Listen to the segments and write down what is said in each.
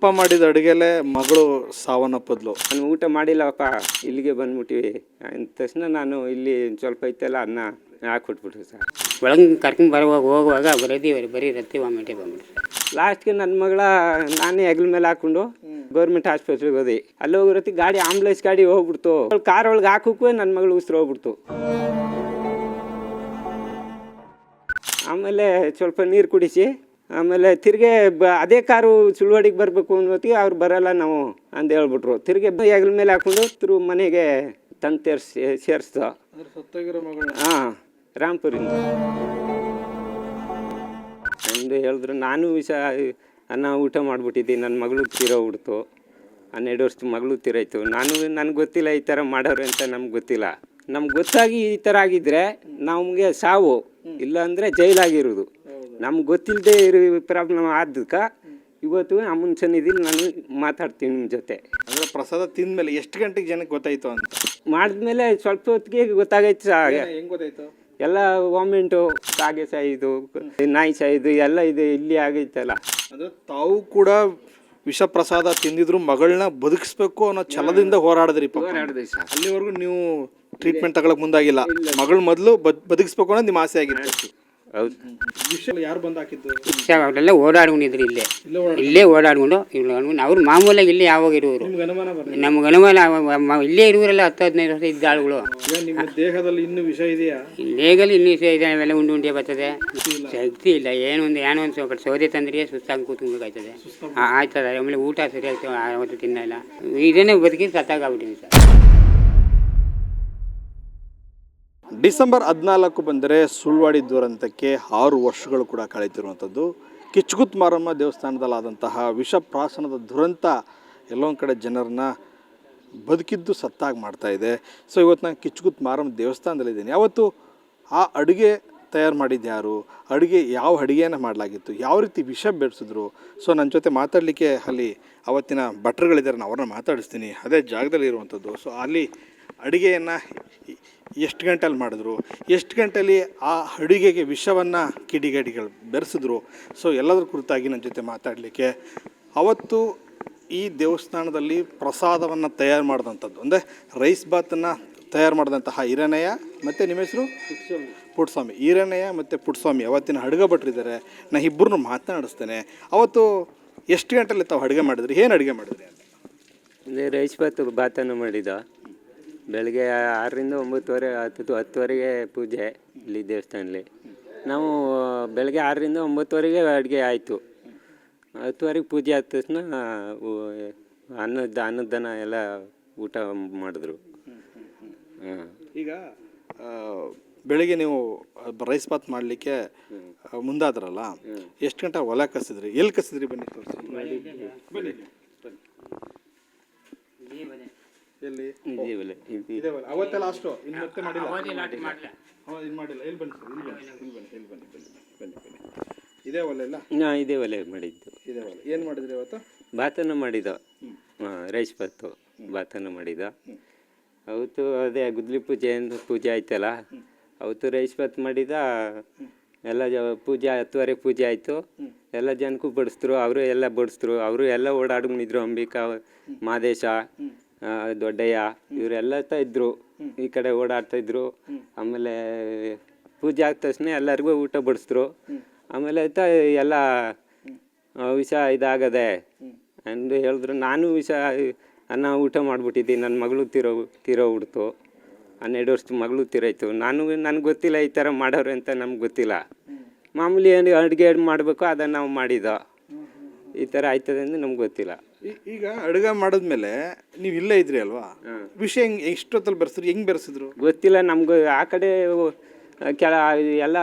ಅಪ್ಪ ಮಾಡಿದ ಅಡುಗೆಲೆ ಮಗಳು ಸಾವನ್ನಪ್ಪದ್ಲು. ನಾನು ಊಟ ಮಾಡಿಲ್ಲಪ್ಪ ಇಲ್ಲಿಗೆ ಬಂದ್ಬಿಟ್ಟಿವಿ ಅಂದ ತಕ್ಷಣ ನಾನು ಇಲ್ಲಿ ಒಂದ್ ಸ್ವಲ್ಪ ಐತೆಲ್ಲ ಅನ್ನ ಹಾಕ್ಬಿಟ್ಬಿಟ್ರು ಸರ್. ಒಳಗೆ ಕರ್ಕೊಂಡು ಬರುವಾಗ ಹೋಗುವಾಗ ಬರೋದಿ ಬರೀ ರತ್ತಿ ವಾಮಿಟೇ ಬಂದ್ಬಿಟ್ರು. ಲಾಸ್ಟ್ಗೆ ನನ್ನ ಮಗಳ ನಾನೇ ಹೆಗಲ ಮೇಲೆ ಹಾಕೊಂಡು ಗೌರ್ಮೆಂಟ್ ಆಸ್ಪತ್ರೆಗೆ ಹೋದೆ. ಅಲ್ಲಿ ಹೋಗಿರತ್ತಿ ಗಾಡಿ ಆಂಬುಲೆನ್ಸ್ ಗಾಡಿ ಹೋಗ್ಬಿಡ್ತು. ಕಾರ್ ಒಳಗೆ ಹಾಕೋಕ್ಕೂ ನನ್ನ ಮಗಳು ಉಸಿರು ಹೋಗ್ಬಿಡ್ತು. ಆಮೇಲೆ ಸ್ವಲ್ಪ ನೀರು ಕುಡಿಸಿ ಆಮೇಲೆ ತಿರ್ಗೆ ಬ ಅದೇ ಕಾರು ಸುಳ್ವಾಡಿಗೆ ಬರಬೇಕು ಅನ್ನೋತ್ತಿಗೆ ಅವ್ರು ಬರಲ್ಲ ನಾವು ಅಂತ ಹೇಳ್ಬಿಟ್ರು. ತಿರ್ಗೆ ಹೆಗಲ ಮೇಲೆ ಹಾಕೊಂಡು ತಿರು ಮನೆಗೆ ತಂದು ತೇರಿಸಿ ಸೇರಿಸ್ದು. ಹಾಂ ರಾಮ್ಪುರಿಂದ ಅಂದು ಹೇಳಿದ್ರು ನಾನು ವಿಷ ಅನ್ನ ಊಟ ಮಾಡಿಬಿಟ್ಟಿದ್ದೀನಿ ನನ್ನ ಮಗಳು ತೀರೋಗ್ಬಿಡ್ತು ಹನ್ನೆರಡು ವರ್ಷದ ಮಗಳು ತೀರಾಯ್ತು. ನಾನು ನನಗೆ ಗೊತ್ತಿಲ್ಲ ಈ ಥರ ಮಾಡೋರು ಅಂತ ನಮ್ಗೆ ಗೊತ್ತಿಲ್ಲ. ನಮ್ಗೆ ಗೊತ್ತಾಗಿ ಈ ಥರ ಆಗಿದ್ದರೆ ನಮಗೆ ಸಾವು. ಇಲ್ಲಾಂದರೆ ಜೈಲಾಗಿರೋದು. ನಮ್ಗೆ ಗೊತ್ತಿಲ್ಲದೆ ಇರೋ ಪ್ರಾಬ್ಲಮ್ ಆದಕ್ಕೆ ಇವತ್ತು ಅಮ್ಮನ ಸನ್ನಿಧಿಲಿ ನಾನು ಮಾತಾಡ್ತೀನಿ ನಿಮ್ಮ ಜೊತೆ. ಅಂದರೆ ಪ್ರಸಾದ ತಿಂದಮೇಲೆ ಎಷ್ಟು ಗಂಟೆಗೆ ಜನಕ್ಕೆ ಗೊತ್ತಾಯ್ತು ಅಂತ? ಮಾಡಿದ್ಮೇಲೆ ಸ್ವಲ್ಪ ಹೊತ್ತಿಗೆ ಗೊತ್ತಾಗೈತೆ ಸಾ ಹೆಂಗ್. ಗೊತ್ತಾಯ್ತು? ಎಲ್ಲ ವಾಮಿಂಟು ಕಾಗೆ ಸಾಯಿದು ನಾಯಿ ಸಾಯಿದು ಎಲ್ಲ ಇದೆ ಇಲ್ಲಿ ಆಗೈತಲ್ಲ. ಅದು ತಾವು ಕೂಡ ವಿಷ ಪ್ರಸಾದ ತಿಂದಿದ್ರು ಮಗಳನ್ನ ಬದುಕಿಸ್ಬೇಕು ಅನ್ನೋ ಛಲದಿಂದ ಹೋರಾಡಿದ್ರಿ ಪಾಪ. ಹೋರಾಡಿದೆ ಸರ್. ಅಲ್ಲಿವರೆಗೂ ನೀವು ಟ್ರೀಟ್ಮೆಂಟ್ ತಗೊಳಕ್ ಮುಂದಾಗಿಲ್ಲ. ಮಗಳು ಮೊದಲು ಬದುಕಿಸ್ಬೇಕು ಅನ್ನೋದು ನಿಮ್ಮ ಆಸೆ ಆಗಿತ್ತು. ಹೌದು. ವಿಷ ಯಾರು ಬಂದು ಹಾಕಿದ್ದು? ರಿಕ್ಷಾ ಅವರೆಲ್ಲ ಓಡಾಡ್ಕೊಂಡಿದ್ರು ಇಲ್ಲೇ. ಇಲ್ಲೇ ಓಡಾಡ್ಕೊಂಡು? ಇವ್ರು ಅವ್ರು ಮಾಮೂಲಾಗಿ ಇಲ್ಲೇ ಯಾವಾಗ ಇರುವರು ನಮ್ಮ ಅನುಮಾನ ಬರಲಿ ನಮ್ಗೆ ಅನುಮಾನ ಅವ- ಮ- ಇಲ್ಲೇ ಇರುವರೆಲ್ಲ ಹತ್ತು ಹದಿನೈದು ವರ್ಷ ಇದ್ದ ಆಳುಗಳು. ನಿಮ್ಮ ದೇಹದಲ್ಲಿ ಇನ್ನೂ ವಿಷ ಇದೆಯಾ? ಲೇಗಲ್ಲಿ ಇನ್ನೂ ಸಹ ಇದೆ ಅವೆಲ್ಲ ಉಂಡು ಉಂಡೆ ಬರ್ತದೆ. ಶಕ್ತಿ ಇಲ್ಲ. ಏನು ಒಂದು ಏನೋ ಒಂದು ಸ್ವಲ್ಪ ಸೌದೆ ತಂದ್ರೆ ಸುಸ್ತಾಗಿ ಕೂತ್ಕೊಬೇಕಾಯ್ತದೆ ಆ- ಆಯ್ತದೆ. ಆಮೇಲೆ ಊಟ ಸರಿ ಅವತ್ತು ತಿನ್ನಲ್ಲ. ಇದನ್ನೇ ಬದುಕಿ ಸತ್ತಾಗ್ಬಿಟ್ಟಿದೆ ಸರ್. ಡಿಸೆಂಬರ್ ಹದಿನಾಲ್ಕು ಬಂದರೆ ಸುಳ್ವಾಡಿ ದುರಂತಕ್ಕೆ ಆರು ವರ್ಷಗಳು ಕೂಡ ಕಳೀತಿರುವಂಥದ್ದು ಕಿಚ್ಗುತ್ ಮಾರಮ್ಮ ದೇವಸ್ಥಾನದಲ್ಲಾದಂತಹ ವಿಷಪ್ರಾಶನದ ದುರಂತ ಎಲ್ಲೊಂದು ಕಡೆ ಜನರನ್ನ ಬದುಕಿದ್ದು ಸತ್ತಾಗಿ ಇದೆ. ಸೊ, ಇವತ್ತು ನಾನು ಕಿಚ್ಗುತ್ ಮಾರಮ್ಮ ದೇವಸ್ಥಾನದಲ್ಲಿದ್ದೀನಿ. ಯಾವತ್ತು ಆ ಅಡುಗೆ ತಯಾರು ಮಾಡಿದ್ದು ಯಾರು? ಅಡುಗೆ ಯಾವ ಅಡುಗೆಯನ್ನು ಮಾಡಲಾಗಿತ್ತು? ಯಾವ ರೀತಿ ವಿಷ ಬೆರೆಸಿದ್ರು? ಸೊ ನನ್ನ ಜೊತೆ ಮಾತಾಡಲಿಕ್ಕೆ ಅಲ್ಲಿ ಅವತ್ತಿನ ಭಟ್ರುಗಳಿದ್ದಾರೆ, ನಾನು ಅವ್ರನ್ನ ಮಾತಾಡಿಸ್ತೀನಿ. ಅದೇ ಜಾಗದಲ್ಲಿ ಇರುವಂಥದ್ದು ಸೊ, ಅಲ್ಲಿ ಅಡುಗೆಯನ್ನು ಎಷ್ಟು ಗಂಟೆಲಿ ಮಾಡಿದ್ರು, ಎಷ್ಟು ಗಂಟೆಯಲ್ಲಿ ಆ ಅಡುಗೆಗೆ ವಿಷವನ್ನು ಕಿಡಿಗೇಡಿಗಳು ಬೆರೆಸಿದ್ರು. ಸೊ ಎಲ್ಲದರ ಕುರಿತಾಗಿ ನನ್ನ ಜೊತೆ ಮಾತಾಡಲಿಕ್ಕೆ ಅವತ್ತು ಈ ದೇವಸ್ಥಾನದಲ್ಲಿ ಪ್ರಸಾದವನ್ನು ತಯಾರು ಮಾಡಿದಂಥದ್ದು. ಅಂದರೆ ರೈಸ್ ಬಾತನ್ನು ತಯಾರು ಮಾಡಿದಂತಹ ಹಿರನಯ್ಯ ಮತ್ತು ನಿಮ್ಮ ಹೆಸರು? ಪುಟ್ಸ್ವಾಮಿ. ಹಿರಣಯ್ಯ ಮತ್ತು ಪುಟ್ಸ್ವಾಮಿ. ಅವತ್ತಿನ ಅಡುಗೆ ಭಟ್ರಿದ್ದಾರೆ. ನಾ ಇಬ್ಬರನ್ನು ಮಾತನಾಡಿಸ್ತೇನೆ. ಅವತ್ತು ಎಷ್ಟು ಗಂಟೆಲಿ ತಾವು ಅಡುಗೆ ಮಾಡಿದ್ರಿ? ಏನು ಅಡುಗೆ ಮಾಡಿದ್ರಿ? ಅಂದರೆ ರೈಸ್ ಬಾತ್ ಬಾತನ್ನು ಮಾಡಿದ. ಬೆಳಗ್ಗೆ ಆರರಿಂದ ಒಂಬತ್ತುವರೆ ಹತ್ತು ಹತ್ತುವರೆಗೆ ಪೂಜೆ ಇಲ್ಲಿ ದೇವಸ್ಥಾನಲ್ಲಿ ನಾವು ಬೆಳಗ್ಗೆ ಆರರಿಂದ ಒಂಬತ್ತುವರೆಗೆ ಅಡುಗೆ ಆಯಿತು. ಹತ್ತುವರೆಗೆ ಪೂಜೆ ಆದ ತಕ್ಷಣ ಅನ್ನದ ಅನ್ನದಾನ ಎಲ್ಲ ಊಟ ಮಾಡಿದ್ರು. ಹಾಂ. ಈಗ ಬೆಳಿಗ್ಗೆ ನೀವು ರೈಸ್ ಬಾತ್ ಮಾಡಲಿಕ್ಕೆ ಮುಂದಾದ್ರಲ್ಲ ಎಷ್ಟು ಗಂಟೆ ಹೊಲ ಕಸಿದ್ರಿ ಎಲ್ಲಿ ಕಸಿದ್ರಿ ಬನ್ನಿ ತೋರಿಸಿ. ಬನ್ನಿ ಎಲ್ಲಿ? ಇದೇ ಬೆಲೆ ಇದು. ಹೊಲ. ಅವತ್ತೇ ಲಾಸ್ಟು ಇನ್ನು ಮತ್ತೆ ಮಾಡಿಲ್ಲ. ಅವ ಇದು ಮಾಡಿಲ್ಲ. ಎಲ್ಲಿ ಬನ್ನಿ ಸರ್? ಇಲ್ಲಿ ಬನ್ನಿ ಇಲ್ಲಿ ಬನ್ನಿ ಇಲ್ಲಿ ಬನ್ನಿ ಬನ್ನಿ ಬನ್ನಿ ಬನ್ನಿ ಇದೇ ಒಲೆ ಇಲ್ಲ ನಾ ಇದೇ ಒಲೆ ಮಾಡಿದ್ದು. ಇದೇ ಹೊಲ ಏನು ಮಾಡಿದ್ರಿ ಅವತ್ತು? ಭಾತನ ಮಾಡಿದ. ಹಾಂ ರೈಸ್ ಭಾತು ಭಾತನ ಮಾಡಿದ. ಅವತ್ತು ಅದೇ ಗುದ್ಲಿ ಪೂಜೆ ಅಂತ ಪೂಜೆ ಆಯ್ತಲ್ಲ? ಅವತ್ತು ರೈಸ್ ಬಾತ್ ಮಾಡಿದ. ಎಲ್ಲ ಜ ಪೂಜೆ ಹತ್ತುವರೆ ಪೂಜೆ ಆಯಿತು. ಎಲ್ಲ ಜನಕ್ಕೂ ಬಡಿಸಿದ್ರು. ಅವರು ಎಲ್ಲ ಬಡಿಸಿದ್ರು. ಅವರು ಎಲ್ಲ ಓಡಾಡ್ಕೊಂಡಿದ್ರು ಅಂಬಿಕಾ ಮಾದೇಶ. ದೊಡ್ಡಯ್ಯ ಇವರೆಲ್ಲ ಇದ್ರು. ಈ ಕಡೆ ಓಡಾಡ್ತಾ ಇದ್ರು. ಆಮೇಲೆ ಪೂಜೆ ಆದ ತಕ್ಷಣ ಎಲ್ಲರಿಗೂ ಊಟ ಬಡಿಸಿದ್ರು. ಆಮೇಲೆ ಆಯ್ತಾ ಎಲ್ಲ ವಿಷ ಇದಾಗದೆ. ಎಂದು ಹೇಳಿದ್ರು, ನಾನು ವಿಷ, ಅನ್ನ ಊಟ ಮಾಡಿಬಿಟ್ಟಿದ್ದೀನಿ. ನನ್ನ ಮಗಳು ತೀರೋ ತೀರೋಗ್ಬಿಡ್ತು ಹನ್ನೆರಡು ವರ್ಷದ ಮಗಳು ತೀರೋಯ್ತು. ನಾನು, ನನಗೆ ಗೊತ್ತಿಲ್ಲ ಈ ಥರ ಮಾಡೋರು ಅಂತ ನಮ್ಗೆ ಗೊತ್ತಿಲ್ಲ. ಮಾಮೂಲಿ ಏನು ಅಡುಗೆ ಮಾಡಬೇಕು ಅದನ್ನು ನಾವು ಮಾಡಿದ್ದೋ. ಈ ಥರ ಆಯ್ತದೆ ಅಂದರೆ ನಮ್ಗೆ ಗೊತ್ತಿಲ್ಲ. ಈ- ಈಗ ಅಡುಗೆ ಮಾಡಿದ್ಮೇಲೆ ನೀವು ಇಲ್ಲೇ ಇದ್ರಿ ಅಲ್ವಾ? ವಿಷಯ ಹೆಂಗ್ ಎಷ್ಟೊತ್ತಲ್ಲಿ ಬೆರೆಸಿದ್ರು ಹೆಂಗ್ ಬೆರೆಸಿದ್ರು? ಗೊತ್ತಿಲ್ಲ ನಮ್ಗೆ ಆ ಕಡೆ ಕೆಳ ಕೆಲ ಎಲ್ಲ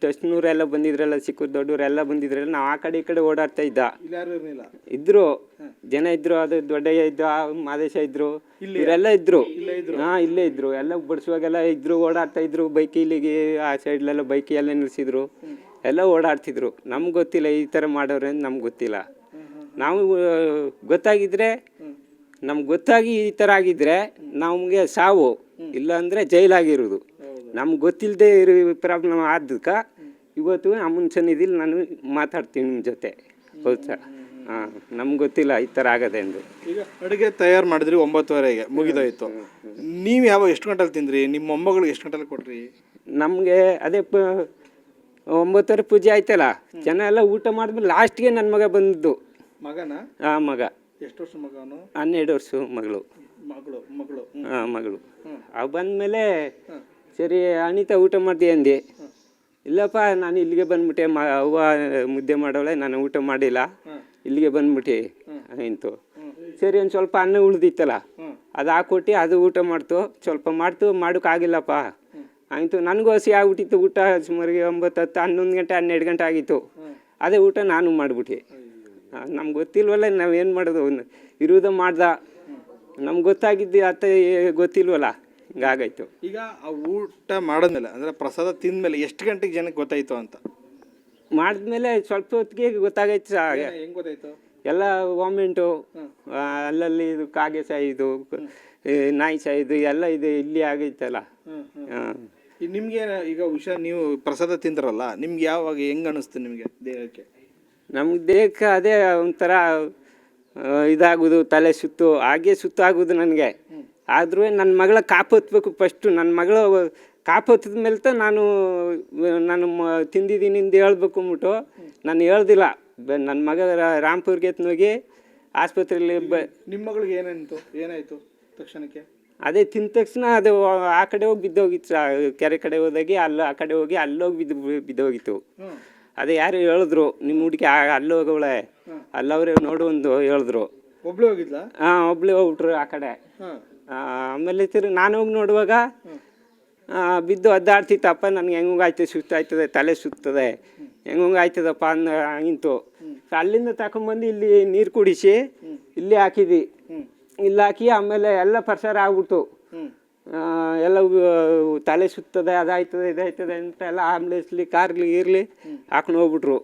ಟೆಸ್ಟ್ನೂರೆಲ್ಲ ಬಂದಿದ್ರಲ್ಲ ಚಿಕ್ಕ ದೊಡ್ಡವರೆಲ್ಲ ಬಂದಿದ್ರಲ್ಲ ನಾವು ಆ ಕಡೆ ಈ ಕಡೆ ಓಡಾಡ್ತಾ ಇದ್ದ. ಇಲ್ಲಿ ಯಾರು ಇರಲಿಲ್ಲ? ಇದ್ರು. ಜನ ಇದ್ರು ಅದು ದೊಡ್ಡಯ್ಯ ಇದ್ದು ಆ ಮಾದೇಶ ಇದ್ರು. ಇವರೆಲ್ಲ ಇದ್ರು. ಹಾ ಇಲ್ಲೇ ಇದ್ರು. ಎಲ್ಲ ಬಡಿಸುವಾಗೆಲ್ಲ ಇದ್ರು ಓಡಾಡ್ತಾ ಇದ್ರು. ಬೈಕ್ ಇಲ್ಲಿಗೆ ಆ ಸೈಡ್ಲೆಲ್ಲ ಬೈಕ್ ಎಲ್ಲ ನಿಲ್ಸಿದ್ರು. ಎಲ್ಲ ಓಡಾಡ್ತಿದ್ರು. ನಮ್ಗೆ ಗೊತ್ತಿಲ್ಲ ಈ ಥರ ಮಾಡೋರು ಅಂತ ನಮ್ಗೆ ಗೊತ್ತಿಲ್ಲ. ನಾವು ಗೊತ್ತಾಗಿದ್ರೆ ನಮ್ಗೆ ಗೊತ್ತಾಗಿ ಈ ಥರ ಆಗಿದ್ರೆ ನಮಗೆ ಸಾವು ಇಲ್ಲಾಂದರೆ ಜೈಲಾಗಿರೋದು ನಮ್ಗೆ ಗೊತ್ತಿಲ್ಲದೆ ಇರೋ ಪ್ರಾಬ್ಲಮ್ ಆದಕ್ಕೆ ಇವತ್ತು ಅಮ್ಮನ ಸನ್ನಿಧಿಲಿ ನಾನು ಮಾತಾಡ್ತೀನಿ ನಿಮ್ಮ ಜೊತೆ. ಹೌದು? ಸರ್ ಹಾಂ ನಮ್ಗೆ ಗೊತ್ತಿಲ್ಲ ಈ ಥರ ಆಗದೆ ಎಂದು. ಈಗ ಅಡುಗೆ ತಯಾರು ಮಾಡಿದ್ರಿ ಒಂಬತ್ತುವರೆಗೆ ಮುಗಿದೋಯ್ತು. ನೀವು ಯಾವ ಎಷ್ಟು ಗಂಟೆಲಿ ತಿಂದ್ರಿ? ನಿಮ್ಮ ಮೊಮ್ಮಗಳಿಗೆ ಎಷ್ಟು ಗಂಟೆಲಿ ಕೊಡ್ರಿ ನಮಗೆ ಅದೇ ಪ ಒಂಬತ್ತುವರೆ ಪೂಜೆ ಆಯ್ತಲ್ಲ ಜನ ಎಲ್ಲ ಊಟ ಮಾಡಿದ್ಮೇಲೆ ಲಾಸ್ಟ್ಗೆ ನನ್ನ ಮಗ ಬಂದಿದ್ದು. ಮಗನ? ಆ ಮಗ. ಎಷ್ಟು ವರ್ಷ ಮಗನು ಹನ್ನೆರಡು ವರ್ಷ ಮಗಳು. ಮಗಳು ಮಗಳು. ಆ ಮಗಳು. ಅವು ಬಂದಮೇಲೆ ಸರಿ ಅನಿತಾ ಊಟ ಮಾಡಿದೆ ಅಂದೆ. ಇಲ್ಲಪ್ಪ ನಾನು ಇಲ್ಲಿಗೆ ಬಂದ್ಬಿಟ್ಟೆ. ಮ ಅವ್ವ ಮುದ್ದೆ ಮಾಡೋಳೆ ನಾನು ಊಟ ಮಾಡಿಲ್ಲ. ಇಲ್ಲಿಗೆ ಬಂದ್ಬಿಟ್ಟೆ. ಆಯಿತು ಸರಿ ಒಂದು ಸ್ವಲ್ಪ ಅನ್ನ ಉಳಿದಿತ್ತಲ್ಲ. ಅದು ಹಾಕ್ಕೊಟ್ಟು ಅದು ಊಟ ಮಾಡ್ತು. ಸ್ವಲ್ಪ ಮಾಡ್ತು ಮಾಡೋಕ್ಕಾಗಿಲ್ಲಪ್ಪ ಆಯಿತು ನನಗೂ ಹಸಿ ಆಗ್ಬಿಟ್ಟಿತ್ತು ಊಟ. ಸುಮಾರಿಗೆ ಒಂಬತ್ತು ಹತ್ತು ಹನ್ನೊಂದು ಗಂಟೆ ಹನ್ನೆರಡು ಗಂಟೆ ಆಗಿತ್ತು. ಅದೇ ಊಟ ನಾನು ಮಾಡಿಬಿಟ್ಟೆ. ನಮ್ಗೆ ಗೊತ್ತಿಲ್ವಲ್ಲ ನಾವೇನು ಮಾಡೋದು? ಇರುವುದ ಮಾಡ್ದ. ನಮ್ಗೆ ಗೊತ್ತಾಗಿದ್ದು ಅತ್ತ ಗೊತ್ತಿಲ್ವಲ್ಲ? ಹಿಂಗಾಗೈತು ಈಗ ಆ ಊಟ ಮಾಡಿದ್ಮೇಲೆ ಅಂದರೆ ಪ್ರಸಾದ ತಿಂದಮೇಲೆ ಎಷ್ಟು ಗಂಟೆಗೆ ಜನಕ್ಕೆ ಗೊತ್ತಾಯ್ತು ಅಂತ? ಮಾಡಿದ್ಮೇಲೆ ಸ್ವಲ್ಪ ಹೊತ್ತಿಗೆ ಗೊತ್ತಾಗೈತೆ ಹೆಂಗೆ. ಹೆಂಗ್ ಗೊತ್ತಾಯ್ತು? ಎಲ್ಲ ವಾಮಿಂಟು ಅಲ್ಲಲ್ಲಿ ಇದು ಕಾಗೆ ಸಾಯಿದು ಇದು ನಾಯಿ ಇದು ಎಲ್ಲ ಇದು ಇಲ್ಲಿ ಆಗೈತಲ್ಲ. ಹಾಂ. ನಿಮ್ಗೆ ಈಗ ಹುಷಾರ್ ನೀವು ಪ್ರಸಾದ ತಿಂದ್ರಲ್ಲ ನಿಮ್ಗೆ ಯಾವಾಗ ಹೆಂಗೆ ಅನ್ನಿಸ್ತು ನಿಮಗೆ ದೇಹಕ್ಕೆ? ನಮ್ಗೆ ದೇಹಕ್ಕೆ ಅದೇ ಒಂಥರ ಇದಾಗೋದು ತಲೆ ಸುತ್ತು ಹಾಗೆ ಸುತ್ತಾಗೋದು ನನಗೆ. ಆದರೂ ನನ್ನ ಮಗಳ ಕಾಪತ್ಬೇಕು ಫಸ್ಟು ನನ್ನ ಮಗಳು ಕಾಪತ್ತದ ಮೇಲೆ ತ ನಾನು ನಾನು ಮ ತಿಂದಿದ್ದೀನಿ ಅಂತ ಹೇಳ್ಬೇಕು ಅಂದ್ಬಿಟ್ಟು ನಾನು ಹೇಳ್ದಿಲ್ಲ. ನನ್ನ ಮಗ ರಾಮ್ಪುರ್ಗೆ ಹೋಗಿ ಆಸ್ಪತ್ರೆಯಲ್ಲಿ ಬ ನಿಮ್ಮ ಮಗಳಿಗೆ ಏನಂತು ಏನಾಯಿತು ತಕ್ಷಣಕ್ಕೆ? ಅದೇ ತಿಂದ ತಕ್ಷಣ ಅದು ಆ ಕಡೆ ಹೋಗಿ ಬಿದ್ದೋಗಿತ್ತು ಕೆರೆ ಕಡೆ ಹೋದಾಗಿ ಅಲ್ಲಿ ಆ ಕಡೆ ಹೋಗಿ ಅಲ್ಲೋಗಿ ಬಿದ್ದು ಬಿದ್ದೋಗಿತ್ತು. ಅದೇ ಯಾರು ಹೇಳಿದ್ರು ನಿಮ್ಮ ಹುಡುಗಿ ಅಲ್ಲಿ ಹೋಗವಳೆ. ಅಲ್ಲವ್ರೆ ನೋಡು ಒಂದು ಹೇಳಿದ್ರು. ಒಬ್ಳು ಹೋಗಿದ್ಲ? ಹಾಂ ಒಬ್ಳು ಹೋಗ್ಬಿಟ್ರು ಆ ಕಡೆ. ಆಮೇಲೆ ತಿರು ನಾನು ಹೋಗಿ ನೋಡುವಾಗ ಬಿದ್ದು ಅದ್ದಾಡ್ತಿತ್ತಪ್ಪ ನನಗೆ ಹೆಂಗಾಯ್ತು ಸುತ್ತಾಯ್ತದೆ ತಲೆ ಸುತ್ತದೆ. ಹೆಂಗಾಯ್ತದಪ್ಪ ಅಂದ ಇಂತು. ಅಲ್ಲಿಂದ ತಗೊಂಬಂದು ಇಲ್ಲಿ ನೀರು ಕುಡಿಸಿ ಇಲ್ಲಿ ಹಾಕಿದ್ವಿ. ಇಲ್ಲಿ ಹಾಕಿ ಆಮೇಲೆ ಎಲ್ಲ ಪರಿಸರ ಆಗ್ಬಿಟ್ಟು ಎಲ್ಲ ತಲೆ ಸುತ್ತದೆ ಅದಾಯ್ತದೆ ಇದಾಯ್ತದೆ ಅಂತ ಎಲ್ಲ ಆಂಬ್ಲೆನ್ಸ್ಲಿ ಕಾರ್ಲಿ ಇರಲಿ ಹಾಕೊಂಡು ಹೋಗ್ಬಿಟ್ರು.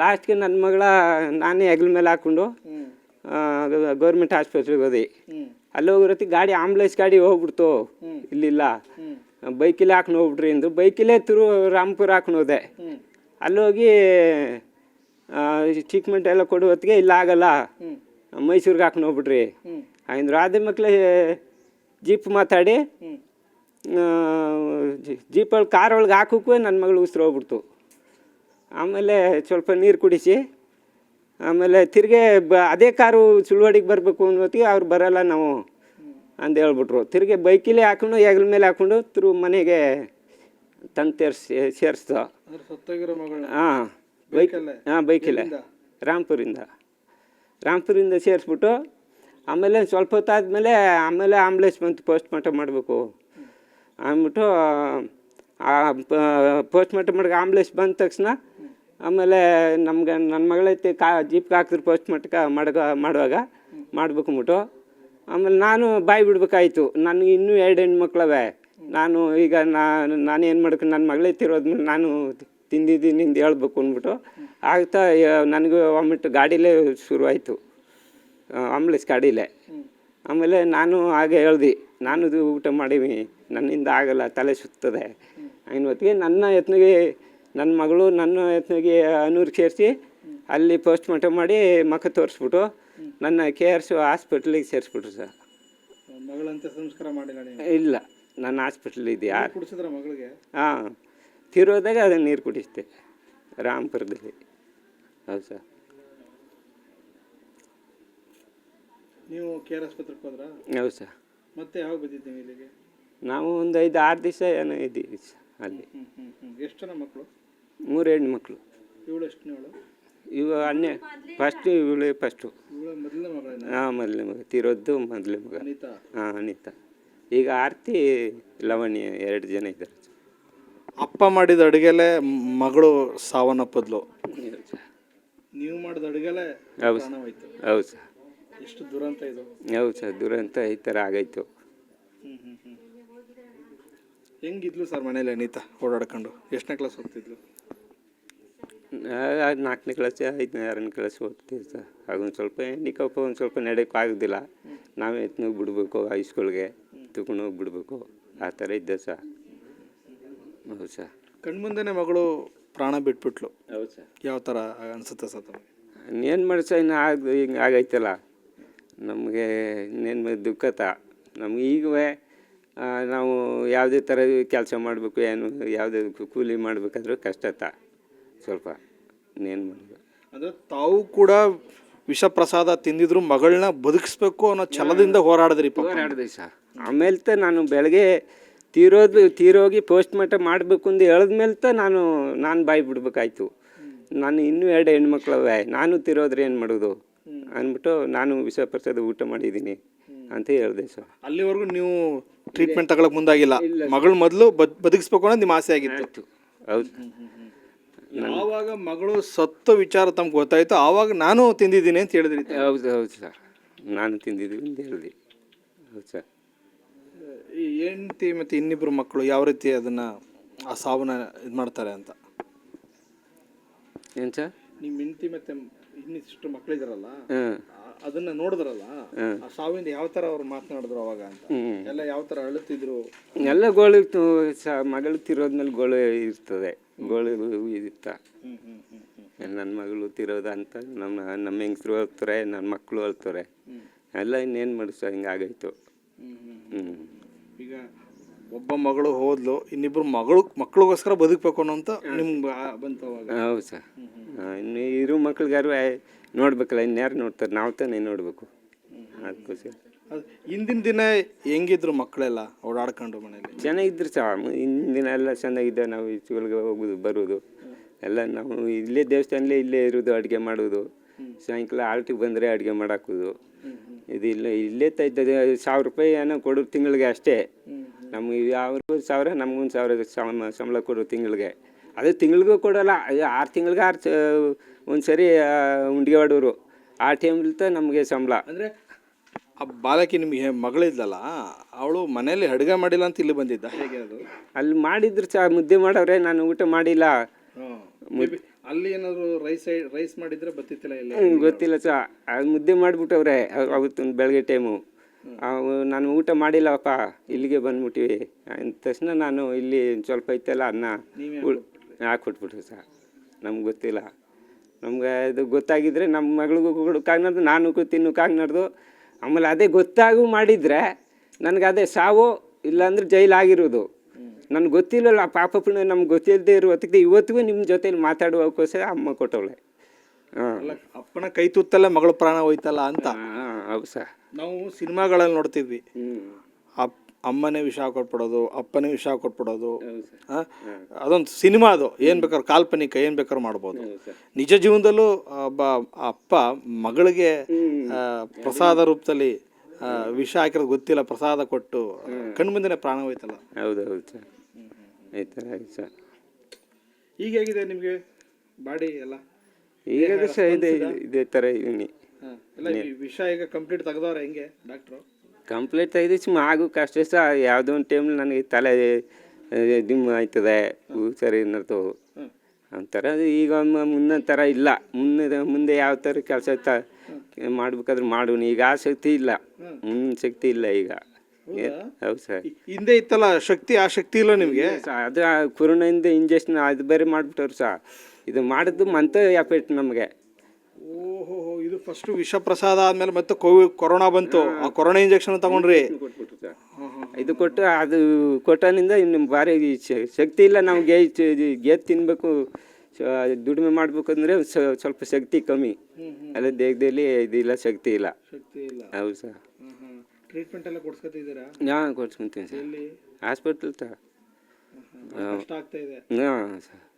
ಲಾಸ್ಟ್ಗೆ ನನ್ನ ಮಗಳ ನಾನೇ ಹೆಗ್ಲ ಮೇಲೆ ಹಾಕ್ಕೊಂಡು ಗೌರ್ಮೆಂಟ್ ಆಸ್ಪತ್ರೆಗೆ ಹೋದೆ. ಅಲ್ಲಿ ಹೋಗಿರತ್ತಿ ಗಾಡಿ ಆಂಬ್ಲೆನ್ಸ್ ಗಾಡಿ ಹೋಗ್ಬಿಡ್ತು. ಇಲ್ಲಿಲ್ಲ. ಬೈಕಿಲ್ಲೇ ಹಾಕೊಂಡು ಹೋಗ್ಬಿಟ್ರಿ ಎಂದು ಬೈಕಿಲ್ಲೇ ತಿರು ರಾಮ್ಪುರ ಹಾಕೊಂಡು ಹೋದೆ. ಅಲ್ಲೋಗಿ ಅಲ್ಲಿ ಹೋಗಿ ಟ್ರೀಟ್ಮೆಂಟ್ ಎಲ್ಲ ಕೊಡೋ ಹೊತ್ತಿಗೆ ಇಲ್ಲ ಆಗಲ್ಲ. ಮೈಸೂರಿಗೆ ಹಾಕೊಂಡು ಹೋಗ್ಬಿಟ್ರಿ. ಆಯ್ತು ಅಂದ್ರು ಅದೇ ಮಕ್ಳು ಜೀಪ್ ಮಾತಾಡಿ ಜೀಪಲ್ಲಿ ಕಾರ್ ಒಳಗೆ ಹಾಕೋಕ್ಕೂ ನನ್ನ ಮಗಳು ಉಸಿರು ಹೋಗ್ಬಿಡ್ತು. ಆಮೇಲೆ ಸ್ವಲ್ಪ ನೀರು ಕುಡಿಸಿ ಆಮೇಲೆ ತಿರ್ಗೆ ಬ ಅದೇ ಕಾರು ಸುಳ್ವಾಡಿಗೆ ಬರಬೇಕು ಅನ್ನೋತ್ತಿಗೆ ಅವ್ರು ಬರಲ್ಲ ನಾವು ಅಂತ ಹೇಳ್ಬಿಟ್ರು. ತಿರ್ಗಿ ಬೈಕಿಲೇ ಹಾಕೊಂಡು ಹೆಗಲ ಮೇಲೆ ಹಾಕೊಂಡು ತಿರು ಮನೆಗೆ ತಂದು ತೇರಿಸಿ ಸೇರಿಸ್ದು. ಹಾಂ ಬೈಕ್ ಬೈಕಲ್ಲೇ? ಹಾಂ ಬೈಕಿಲ್ಲ ರಾಮ್ಪುರಿಂದ ರಾಮ್ಪುರಿಂದ ಸೇರಿಸ್ಬಿಟ್ಟು ಆಮೇಲೆ ಸ್ವಲ್ಪ ಹೊತ್ತಾದ್ಮೇಲೆ ಆಮೇಲೆ ಆಂಬುಲೆನ್ಸ್ ಬಂತು ಪೋಸ್ಟ್ ಮಾರ್ಟಮ್ ಮಾಡಬೇಕು. ಅಂದ್ಬಿಟ್ಟು ಪೋಸ್ಟ್ ಮಾರ್ಟಮ್ ಮಾಡಿ ಆಂಬ್ಲೆನ್ಸ್ ಬಂದ ತಕ್ಷಣ, ಆಮೇಲೆ ನಮ್ಗೆ ನನ್ನ ಮಗಳೈತಿ ಕಾ ಜೀಪ್ಗೆ ಹಾಕಿದ್ರು ಪೋಸ್ಟ್ ಮಾರ್ಟಕ ಮಾಡಗ, ಮಾಡುವಾಗ ಮಾಡ್ಬೇಕು ಅಂದ್ಬಿಟ್ಟು, ಆಮೇಲೆ ನಾನು ಬಾಯಿ ಬಿಡ್ಬೇಕಾಯ್ತು. ನನಗೆ ಇನ್ನೂ ಎರಡು ಹೆಣ್ಮಕ್ಳವೆ ನಾನು ಈಗ ನಾನು ಏನು ಮಾಡ್ಬೇಕು ನನ್ನ ಮಗಳೈತಿರೋದ್ಮೇಲೆ ನಾನು ತಿಂದಿದ್ದೀನಿ ಅಂತ ಹೇಳ್ಬೇಕು ಅಂದ್ಬಿಟ್ಟು, ಆಗ್ತಾ ನನಗೂ ವಾಮಿಟ್ ಗಾಡಿಲೇ ಶುರುವಾಯಿತು. ಆಂಬ್ಲೆನ್ಸ್ ಗಾಡಿಲೇ. ಆಮೇಲೆ ನಾನು ಹಾಗೆ ಹೇಳ್ದೆ ನಾನು ಊಟ ಮಾಡೀವಿ ನನ್ನಿಂದ ಆಗಲ್ಲ ತಲೆ ಸುತ್ತದೆ. ಆಗಿನ ಹೊತ್ತಿಗೆ ನನ್ನ ಯತ್ನಿಗೆ ನನ್ನ ಮಗಳು ನನ್ನ ಯತ್ನಿಗೆ ಅನೂರಿಗೆ ಸೇರಿಸಿ ಅಲ್ಲಿ ಪೋಸ್ಟ್ ಮಾರ್ಟಮ್ ಮಾಡಿ ಮಖ ತೋರಿಸ್ಬಿಟ್ಟು ನನ್ನ ಕೆ ಆರ್ ಸಿ ಹಾಸ್ಪಿಟ್ಲಿಗೆ ಸೇರಿಸ್ಬಿಟ್ರು ಸರ್. ಮಗಳಂತೆ ಸಂಸ್ಕಾರ ಮಾಡಿಲ್ಲ ಇಲ್ಲ ನನ್ನ ಹಾಸ್ಪಿಟ್ಲ್ ಇದೆ ಯಾರು ಕುಡಿಸಿದ್ರ ಮಗಳಿಗೆ? ಹಾಂ ತಿರೋದಾಗ ಅದನ್ನು ನೀರು ಕುಡಿಸ್ತೆ ರಾಮ್ಪುರದಲ್ಲಿ. ಹೌದು ಸರ್. ನೀವು ಕೆ ಆರ್ ಆಸ್ಪತ್ರೆಗೆ ಹೋದ್ರಾ? ಹೌದು ಸರ್. ಮತ್ತೆ ಯಾವಾಗ ಬಂದಿದ್ದೀವಿ ಇಲ್ಲಿಗೆ? ನಾವು ಒಂದು ಐದು ಆರು ದಿವಸ ಏನೋ ಇದ್ದೀವಿ ಸರ್ ಅಲ್ಲಿ. ಎಷ್ಟು ಜನ ಮಕ್ಕಳು ಮೂರು ಹೆಣ್ಮಕ್ಳು ಇವಳು ಎಷ್ಟು ಇವ ಅನ್ನೆ ಫಸ್ಟ್ ಇವಳು ಫಸ್ಟು ಇವಳ ಮೊದಲನೇ ಮಗಳೇನ ಹಾಂ ಮೊದಲನೇ ಮಗ. ತಿರೋದು ಮೊದಲನೇ ಮಗ. ಅನಿತಾ? ಹಾಂ ಅನಿತಾ. ಈಗ ಆರತಿ ಲವಣಿ ಎರಡು ಜನ ಇದ್ದಾರೆ ಅಪ್ಪ ಮಾಡಿದ ಅಡುಗೆಲೆ ಮಗಳು ಸಾವನ್ನಪ್ಪದ್ಲು. ನೀವು ಮಾಡಿದ ಅಡುಗೆಲೆ ಹೌದು ಸರ್. ಹೌದು ಸರ್. ಎಷ್ಟು ದುರಂತ ಇದು? ಹೌದು ಸರ್ ದುರಂತ ಈ ಥರ ಆಗೈತು. ಹೆಂಗಿದ್ಲು ಸರ್ ಮನೇಲಿ ಅನಿತಾ ಓಡಾಡ್ಕೊಂಡು? ಎಷ್ಟನೇ ಕ್ಲಾಸ್ ಹೋಗ್ತಿದ್ಲು? ನಾಲ್ಕನೇ ಕ್ಲಾಸ್ ಐದನೇ ಆರನೇ ಕ್ಲಾಸ್ ಓದ್ತೀವಿ ಸರ್. ಅದೊಂದು ಸ್ವಲ್ಪ ಹೆಂಡಿಕಪ್ಪ ಒಂದು ಸ್ವಲ್ಪ ನಡೆಯೋಕ್ಕೂ ಆಗೋದಿಲ್ಲ. ನಾವೇ ಎತ್ನೋಗಿ ಬಿಡಬೇಕು ಹೈಸ್ಕೂಲ್ಗೆ ತಗೊಂಡು ಹೋಗಿ ಬಿಡಬೇಕು ಆ ಥರ ಇದ್ದೆ ಸರ್. ಹೌದು ಸರ್. ಕಣ್ಮುಂದೆನೇ ಮಗಳು ಪ್ರಾಣ ಬಿಟ್ಬಿಟ್ಲು. ಹೌದು ಸರ್. ಯಾವ ಥರ ಅನಿಸುತ್ತೆ ಸರ್ ಏನು ಇನ್ನೇನು ಸರ್ ಇನ್ನು ಆಗ ಹಿಂಗೆ ಆಗೈತಲ್ಲ ನಮಗೆ ಇನ್ನೇನು ದುಃಖತ ನಮ್ಗೆ ಈಗವೇ ಆ, ನಾವು ಯಾವುದೇ ಥರ ಕೆಲಸ ಮಾಡಬೇಕು ಏನು ಯಾವುದೇ ಕೂಲಿ ಮಾಡಬೇಕಾದ್ರೂ ಕಷ್ಟತ ಸ್ವಲ್ಪ ಇನ್ನೇನು ಮಾಡೋದು ಅಂದರೆ ತಾವು ಕೂಡ ವಿಷ ಪ್ರಸಾದ ತಿಂದಿದ್ರು ಮಗಳನ್ನ ಬದುಕಿಸ್ಬೇಕು ಅನ್ನೋ ಛಲದಿಂದ ಹೋರಾಡಿದ್ರಿ ಹೋರಾಡಿದೆ ಸರ್ ಆಮೇಲೆ ತ ನಾನು ಬೆಳಗ್ಗೆ ತೀರೋದು ತೀರೋಗಿ ಪೋಸ್ಟ್ ಮಾರ್ಟಮ್ ಮಾಡಬೇಕು ಅಂತ ಹೇಳಿದ್ಮೇಲೆ ತ ನಾನು ನಾನು ಬಾಯಿ ಬಿಡ್ಬೇಕಾಯ್ತು. ನಾನು ಇನ್ನೂ ಎರಡು ಹೆಣ್ಮಕ್ಳವೆ ನಾನು ತಿರೋದ್ರೆ ಏನು ಮಾಡೋದು? ಅಂದ್ಬಿಟ್ಟು ನಾನು ವಿಷ ಪ್ರಸಾದ ಊಟ ಮಾಡಿದ್ದೀನಿ ಅಂತ ಹೇಳಿದೆ ಸರ್ ಅಲ್ಲಿವರೆಗೂ ನೀವು ಟ್ರೀಟ್ಮೆಂಟ್ ತಗೊಳಕ್ ಮುಂದಾಗಿಲ್ಲ. ಮಗಳು ಮೊದಲು ಬದುಕಿಸ್ಬೇಕು ಅನ್ನೋದು ನಿಮ್ಮ ಆಸೆ ಆಗಿತ್ತು. ಹೌದು. ಯಾವಾಗ ಮಗಳು ಸತ್ತು ವಿಚಾರ ತಮ್ಗೆ ಗೊತ್ತಾಯ್ತು ಆವಾಗ ನಾನು ತಿಂದಿದ್ದೀನಿ ಅಂತ ಹೇಳಿದ್ರಿ ಹೌದು ಹೌದು ಸರ್. ನಾನು ತಿಂದಿದ್ದೀನಿ ಅಂತ ಹೇಳಿದೆ ಹೌದು ಸರ್. ಈ ಹೆಂಡತಿ ಮತ್ತು ಇನ್ನಿಬ್ಬರು ಮಕ್ಕಳು ಯಾವ ರೀತಿ ಅದನ್ನ ಆ ಸಾವನ್ನ ಇದು ಮಾಡ್ತಾರೆ ಅಂತ? ಏನು ಸರ್? ನಿಮ್ಮ ಹೆಂಡತಿ ಮತ್ತೆ ಇನ್ನಿಷ್ಟು ಮಕ್ಕಳಿದಾರಲ್ಲ ಹಾಂ ಅದನ್ನ ನೋಡಿದ್ರಲ್ಲ ಆ ಸಾವಿಂದ ಯಾವ ತರ ಅವ್ರು ಮಾತನಾಡಿದ್ರು ಅವಾಗ ಅಂತ. ಎಲ್ಲ ಯಾವ ತರ ಅಳುತ್ತಿದ್ರು? ಎಲ್ಲ ಗೋಳು ಮಗಳು ತಿರೋದ್ಮೇಲೆ ಗೋಳು ಇರ್ತದೆ. ಗೋಳು ಇದಿತ್ತ. ನನ್ನ ಮಗಳು ತಿರೋದ ಅಂತ ನಮ್ಮ ನಮ್ಮ ಹೆಂಗಸ್ರು ಅಳ್ತಾರೆ ನನ್ನ ಮಕ್ಕಳು ಅಳ್ತಾರೆ. ಎಲ್ಲ ಇನ್ನೇನು ಮಾಡಿಸ ಹಿಂಗಾಗೈತು ಆಗೈತು. ಈಗ ಒಬ್ಬ ಮಗಳು ಹೋದ್ಲು ಇನ್ನಿಬ್ರು ಮಗಳು ಮಕ್ಕಳಿಗೋಸ್ಕರ ಬದುಕಬೇಕು ಅನ್ನೋಂತ ನಿಮ್ಗೆ ಬಂತು ಹೌದು ಸರ್. ಇನ್ನು ಇರೋ ಮಕ್ಳಿಗಾರು ನೋಡ್ಬೇಕಲ್ಲ ಇನ್ಯಾರು ನೋಡ್ತಾರೆ? ನಾವು ತಾನೇ ನೋಡಬೇಕು. ಅದು ಖುಷಿ ಹಿಂದಿನ ದಿನ ಹೆಂಗಿದ್ರು ಮಕ್ಕಳೆಲ್ಲ ಓಡಾಡ್ಕೊಂಡು ಮನೇಲಿ? ಚೆನ್ನಾಗಿದ್ರು ಸಹ ಹಿಂದಿನ ಎಲ್ಲ ಚೆನ್ನಾಗಿದ್ದ ನಾವು ಈಚೆಗಳಿಗೆ ಹೋಗೋದು ಬರೋದು. ಎಲ್ಲ ನಾವು ಇಲ್ಲೇ ದೇವಸ್ಥಾನಲ್ಲೇ ಇಲ್ಲೇ ಇರೋದು ಅಡುಗೆ ಮಾಡೋದು. ಸಾಯಂಕಾಲ ಆಲ್ಟಿಗೆ ಬಂದರೆ ಅಡುಗೆ ಮಾಡಾಕೋದು. ಇದು ಇಲ್ಲ ಇಲ್ಲೇ ತೈತದೆ ಸಾವಿರ ರೂಪಾಯಿ ಏನೋ ಕೊಡೋ ತಿಂಗಳಿಗೆ ಅಷ್ಟೇ. ನಮಗೆ ಅವ್ರಿಗೊಂದು ಸಾವಿರ ನಮಗೊಂದು ಸಾವಿರ ಸಂಬಳ ಕೊಡೋ ತಿಂಗಳಿಗೆ. ಅದು ತಿಂಗಳಿಗೂ ಕೊಡೋಲ್ಲ ಆರು ತಿಂಗಳಿಗೆ ಆರು ಒಂದು ಸರಿ ಉಂಡಿಗೆ ಹೊಡೋರು ಆ ಟೈಮ್ಲಿಂದ ನಮಗೆ ಸಂಬಳ. ಅಂದರೆ ಆ ಬಾಲಕಿ ನಿಮಗೆ ಮಗಳಿದ್ಲಲ್ಲ ಅವಳು ಮನೇಲಿ ಅಡುಗೆ ಮಾಡಿಲ್ಲ ಅಂತ ಇಲ್ಲಿ ಬಂದಿದ್ದ? ಹೇಗೆ ಅದು? ಅಲ್ಲಿ ಮಾಡಿದ್ರು ಚಾ ಮುದ್ದೆ ಮಾಡವ್ರೆ ನಾನು ಊಟ ಮಾಡಿಲ್ಲ. ಅಲ್ಲಿ ಏನಾದ್ರು ರೈಸ್ ರೈಸ್ ಮಾಡಿದ್ರೆ ಬತ್ತಿತ್ತಿಲ್ಲ ಇಲ್ಲ? ಗೊತ್ತಿಲ್ಲ ಚಾ. ಅದು ಮುದ್ದೆ ಮಾಡಿಬಿಟ್ಟವ್ರೆ ಅವತ್ತು ಬೆಳಗ್ಗೆ ಟೈಮು ನಾನು ಊಟ ಮಾಡಿಲ್ಲಪ್ಪ ಇಲ್ಲಿಗೆ ಬಂದ್ಬಿಟ್ಟಿವಿ ಅಂದ ತಕ್ಷಣ ನಾನು ಇಲ್ಲಿ ಸ್ವಲ್ಪ ಇತ್ತಲ್ಲ ಅನ್ನ ಹಾಕ್ಕೊಟ್ಬಿಟ್ರು ಸರ್ ನಮ್ಗೆ ಗೊತ್ತಿಲ್ಲ. ನಮ್ಗೆ ಇದು ಗೊತ್ತಾಗಿದ್ರೆ ನಮ್ಮ ಮಗಳಿಗೂ ಕೊಡೋಕ್ಕಾಗ್ನದು ನಾನು ತಿನ್ನೋಕ್ಕಾಗ್ನಡ್ದು ಆಮೇಲೆ ಅದೇ ಗೊತ್ತಾಗೂ ಮಾಡಿದರೆ ನನಗೆ ಅದೇ ಸಾವು ಇಲ್ಲಾಂದ್ರೆ ಜೈಲಾಗಿರೋದು ನನಗೆ ಗೊತ್ತಿಲ್ಲಲ್ಲ ಪಾಪ ಪುಣ್ಯ ನಮ್ಗೆ ಗೊತ್ತಿಲ್ಲದೆ ಇರೋ ಹೊತ್ತಿಗೆ ಇವತ್ತಿಗೂ ನಿಮ್ಮ ಜೊತೇಲಿ ಮಾತಾಡುವ ಅವಕಾಶ ಅಮ್ಮ ಕೊಟ್ಟವಳೆ. ಹಾಂ. ಅಪ್ಪನ ಕೈ ತುತ್ತಲ್ಲ ಮಗಳು ಪ್ರಾಣ ಹೋಯ್ತಲ್ಲ ಅಂತ? ಹೌದು ಸರ್. ನಾವು ಸಿನಿಮಾಗಳಲ್ಲಿ ನೋಡ್ತಿದ್ವಿ. ಅಮ್ಮನೇ ವಿಷ ಕೊಟ್ಬಿಡೋದು ಅಪ್ಪನೇ ವಿಷ ಕೊಟ್ಬಿಡೋದು? ಅದೊಂದು ಸಿನಿಮಾ ಅದು. ಏನು ಬೇಕಾದ್ರೂ ಕಾಲ್ಪನಿಕ ಏನು ಬೇಕಾದ್ರೂ ಮಾಡ್ಬೋದು. ನಿಜ ಜೀವನದಲ್ಲೂ ಒಬ್ಬ ಅಪ್ಪ ಮಗಳಿಗೆ ಪ್ರಸಾದ ರೂಪದಲ್ಲಿ ವಿಷ ಹಾಕಿರೋದು ಗೊತ್ತಿಲ್ಲ ಪ್ರಸಾದ ಕೊಟ್ಟು ಕಣ್ಣು ಮುಂದೆ ಪ್ರಾಣ ಹೋಯ್ತಲ್ಲ. ಹೌದು ಹೌದು ಸರ್. ಈ ಥರ ಆಯ್ತು ಸರ್. ಈಗ ಹೇಗಿದೆ ನಿಮಗೆ ಬಾಡಿ ಎಲ್ಲ? ಈಗ ಸಹ ಇದೆ ಇದೇ ಥರ ವಿಷ ಈಗ ಕಂಪ್ಲೀಟ್ ತೆಗ್ದವ್ರೆ ಹೆಂಗೆ ಡಾಕ್ಟ್ರು ಕಂಪ್ಲೀಟ್ ಐದಿಸ್ ಸುಮ್ಮ ಆಗು ಕಷ್ಟ ಸಹ ಯಾವುದೋ ಒಂದು ಟೈಮ್ ನನಗೆ ತಲೆ ಡಿಮ್ ಆಯ್ತದೆ. ಸರಿ ಅನ್ನೋದು ಒಂಥರ ಈಗ ಒಂದು ಮುನ್ನ ಥರ ಇಲ್ಲ. ಮುಂದೆ ಮುಂದೆ ಯಾವ ಥರ ಕೆಲಸ ತ ಮಾಡ್ಬೇಕಾದ್ರೆ ಮಾಡೋಣ. ಈಗ ಆ ಶಕ್ತಿ ಇಲ್ಲ. ಮುಂದಿನ ಶಕ್ತಿ ಇಲ್ಲ ಈಗ. ಹೌದು? ಸರ್. ಹಿಂದೆ ಇತ್ತಲ್ಲ ಶಕ್ತಿ ಆ ಶಕ್ತಿ ಇಲ್ಲ ನಿಮಗೆ? ಅದು ಕೊರೋನಾಯಿಂದ ಇಂಜೆಕ್ಷನ್ ಅದು ಬೇರೆ ಮಾಡಿಬಿಟ್ಟವ್ರು ಸಹ ಇದು ಮಾಡಿದ್ದು ಮಂತ ಎಫೆಕ್ಟ್ ನಮಗೆ. ಓಹೋ ಇದು ಫಸ್ಟ್ ವಿಷ ಪ್ರಸಾದ ಆದ್ಮೇಲೆ ಮತ್ತೆ ಕೋವಿಡ್ ಕೊರೋನಾ ಬಂತು. ಆ ಕೊರೋನಾ ಇಂಜೆಕ್ಷನ್ ತಗೊಂಡ್ರಿ. ಕೊಟ್ಬಿಟ್ರು ಸರ್. ಇದು ಕೊಟ್ಟು ಅದು ಕೊಟ್ಟನಿಂದ ಇನ್ನು ಭಾರಿ ಶ- ಶಕ್ತಿ ಇಲ್ಲ. ನಾವು ನಮಗೆ ಗೆದ್ದು ತಿನ್ನಬೇಕು ದುಡಿಮೆ ಮಾಡ್ಬೇಕಂದ್ರೆ ಅಂದ್ರೆ ಸ್ವಲ್ಪ ಶಕ್ತಿ ಕಮ್ಮಿ. ಅಲ್ಲ ದೇಹದಲ್ಲಿ ಇದಿಲ್ಲ ಶಕ್ತಿ ಇಲ್ಲ. ಶಕ್ತಿ ಇಲ್ಲ. ಹೌದು ಸರ್. ಟ್ರೀಟ್ಮೆಂಟ್ ಎಲ್ಲ ಕೊಡ್ಸ್ಕೊತಿದ್ದೀರಾ ಹಾಂ ಕೊಡ್ಸ್ಕೊಂತೀನಿ ಸರ್. ಎಲ್ಲಿ? ಹಾಸ್ಪಿಟ್ಲ್ ತ. ಕಷ್ಟ ಆಗ್ತಾ ಇದೆ. ಹಾಂ ಸರ್.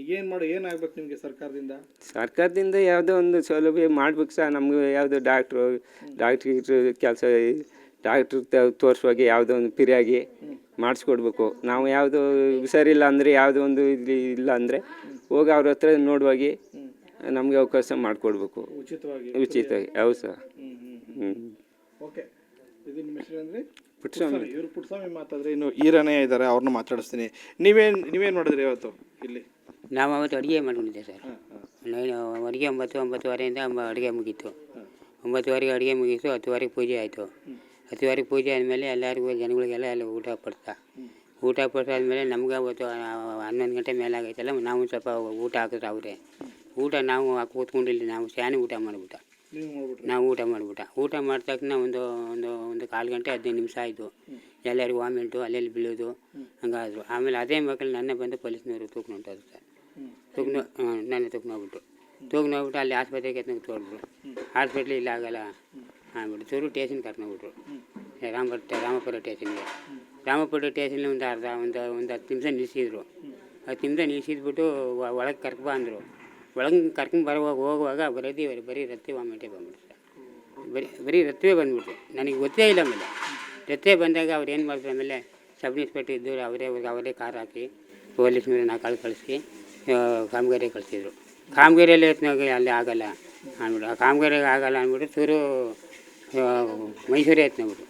ಈಗೇನು ಮಾಡು ಏನಾಗ್ಬೇಕು ನಿಮಗೆ ಸರ್ಕಾರದಿಂದ? ಸರ್ಕಾರದಿಂದ ಯಾವುದೋ ಒಂದು ಸೌಲಭ್ಯ ಮಾಡ್ಬೇಕು ಸಹ ನಮಗೆ ಯಾವುದೋ ಡಾಕ್ಟ್ರು ಡಾಕ್ಟ್ರ್ ಕೆಲಸ ಡಾಕ್ಟ್ರ್ ತೋರಿಸುವಾಗ ಯಾವುದೋ ಒಂದು ಪಿರಿಯಾಗಿ ಮಾಡಿಸ್ಕೊಡ್ಬೇಕು. ನಾವು ಯಾವುದೋ ಹುಷಾರಿಲ್ಲ ಅಂದರೆ ಯಾವುದೋ ಒಂದು ಇಲ್ಲಿ ಇಲ್ಲ ಅಂದರೆ ಹೋಗಿ ಅವ್ರ ಹತ್ರ ನೋಡುವಾಗಿ ನಮಗೆ ಅವಕಾಶ ಮಾಡಿಕೊಡ್ಬೇಕು. ಉಚಿತವಾಗಿ. ಉಚಿತವಾಗಿ ಹೌದು ಸರ್. ಹ್ಞೂ ಓಕೆ. ಇದು ನಿಮ್ಮ ಹೆಸರು ಅಂದರೆ? ಪುಟ್ಟಸ್ವಾಮಿ. ಇವರು ಪುಟ್ಸ್ವಾಮಿ ಮಾತಾಡಿದ್ರೆ ಇನ್ನು ಈರನೇ ಇದ್ದಾರೆ ಅವ್ರನ್ನ ಮಾತಾಡಿಸ್ತೀನಿ. ನೀವೇನು ನೀವೇನು ಮಾಡಿದ್ರಿ ಇವತ್ತು ಇಲ್ಲಿ? ನಾವು ಅವತ್ತು ಅಡುಗೆ ಮಾಡ್ಕೊಂಡಿದ್ದೆ ಸರ್. ನೈನ್ ಅಡುಗೆ ಒಂಬತ್ತು ಒಂಬತ್ತುವರೆಯಿಂದ ಅಡುಗೆ ಮುಗೀತು. ಒಂಬತ್ತುವರೆಗೆ ಅಡುಗೆ ಮುಗೀತು ಹತ್ತುವರೆಗೆ ಪೂಜೆ ಆಯಿತು. ಹತ್ತುವರೆಗೆ ಪೂಜೆ ಆದಮೇಲೆ ಎಲ್ಲರಿಗೂ ಜನಗಳಿಗೆಲ್ಲ ಎಲ್ಲ ಊಟ ಪಡ್ತಾ ಊಟ ಕೊಟ್ಟಾದಮೇಲೆ ನಮ್ಗೆ ಅವತ್ತು ಹನ್ನೊಂದು ಗಂಟೆ ಮೇಲೆ ಆಗೈತಲ್ಲ ನಾವು ಸ್ವಲ್ಪ ಊಟ ಹಾಕಿದ್ರೆ ಅವರೇ. ಊಟ ನಾವು ಕೂತ್ಕೊಂಡಿಲ್ಲ ನಾವು ಸ್ಯಾನಿ ಊಟ ಮಾಡಿಬಿಟ್ಟ. ನಾವು ಊಟ ಮಾಡಿಬಿಟ್ಟ. ಊಟ ಮಾಡಿದ ತಕ್ಷಣ ಒಂದು ಒಂದು ಒಂದು ಕಾಲು ಗಂಟೆ ಹದಿನೈದು ನಿಮಿಷ ಆಯಿತು. ಎಲ್ಲರಿಗೂ ವಾಮಿಂಟು ಅಲ್ಲೆಲ್ಲಿ ಬೀಳೋದು ಹಂಗಾದ್ರು. ಆಮೇಲೆ ಅದೇ ಮಕ್ಕಳು ನನ್ನ ಬಂದು ಪೊಲೀಸ್ನವರು ತೂಕೊಂಡು ಸರ್. ತೂಕೊಂಡು ಹೋಗ್ಬಿಟ್ಟು ತೂಕೊಂಡು ಹೋಗ್ಬಿಟ್ಟು ಅಲ್ಲಿ ಆಸ್ಪತ್ರೆಗೆ ಎತ್ಕೊಂಡು ತೋರಿದ್ರು. ಹಾಸ್ಪಿಟ್ಲ್ ಇಲ್ಲ ಆಗಲ್ಲ ಅಂದ್ಬಿಟ್ಟು ಚೂರು ಟೇಷನ್ ಕರ್ಕೊಂಡ್ಬಿಟ್ರು. ರಾಮಪುರ ರಾಮಪುರ ಟೇಷನ್ಗೆ. ರಾಮಪುರ ಟೇಷನ್ ಒಂದು ಅರ್ಧ, ಒಂದು ಒಂದು ಹತ್ತು ನಿಮಿಷ ನಿಲ್ಲಿಸಿದ್ರು ಹತ್ತು ನಿಮಿಷ ನಿಲ್ಲಿಸಿದ್ಬಿಟ್ಟು ಒಳಗೆ ಕರ್ಕೊ ಅಂದರು ಒಳಗೆ ಕರ್ಕೊಂಡು ಬರುವಾಗ ಹೋಗುವಾಗ ಬರೀ ಬರೀ ರತ್ತೆ ವಾಮಿಟೇ ಸರ್. ಬರೀ ಬರೀ ರತ್ವೇ ಬಂದ್ಬಿಟ್ಟು ನನಗೆ ಗೊತ್ತೇ ಇಲ್ಲ ಆಮೇಲೆ. ರತ್ತೆ ಬಂದಾಗ ಅವ್ರು ಏನು ಮಾಡಿದ್ರು ಆಮೇಲೆ ಸಬ್ ಇನ್ಸ್ಪೆಕ್ಟರ್ ಇದ್ದರು, ಅವರೇ ಅವರೇ ಕಾರ್ ಹಾಕಿ ಪೊಲೀಸ್ನವ್ರು ನಾಲ್ಕು ಕಾಲು ಕಳಿಸಿ ಕಾಮಗಾರಿ ಕಳಿಸಿದ್ರು. ಕಾಮಗಾರಿಯಲ್ಲಿ ಎತ್ನಾಗ ಅಲ್ಲಿ ಆಗಲ್ಲ ಅಂದ್ಬಿಟ್ಟು ಆ ಕಾಮಗಾರಿಗೆ ಆಗಲ್ಲ ಅಂದ್ಬಿಟ್ಟು ಚೂರು ಮೈಸೂರು ಎತ್ನೋಗ್ಬಿಟ್ಟು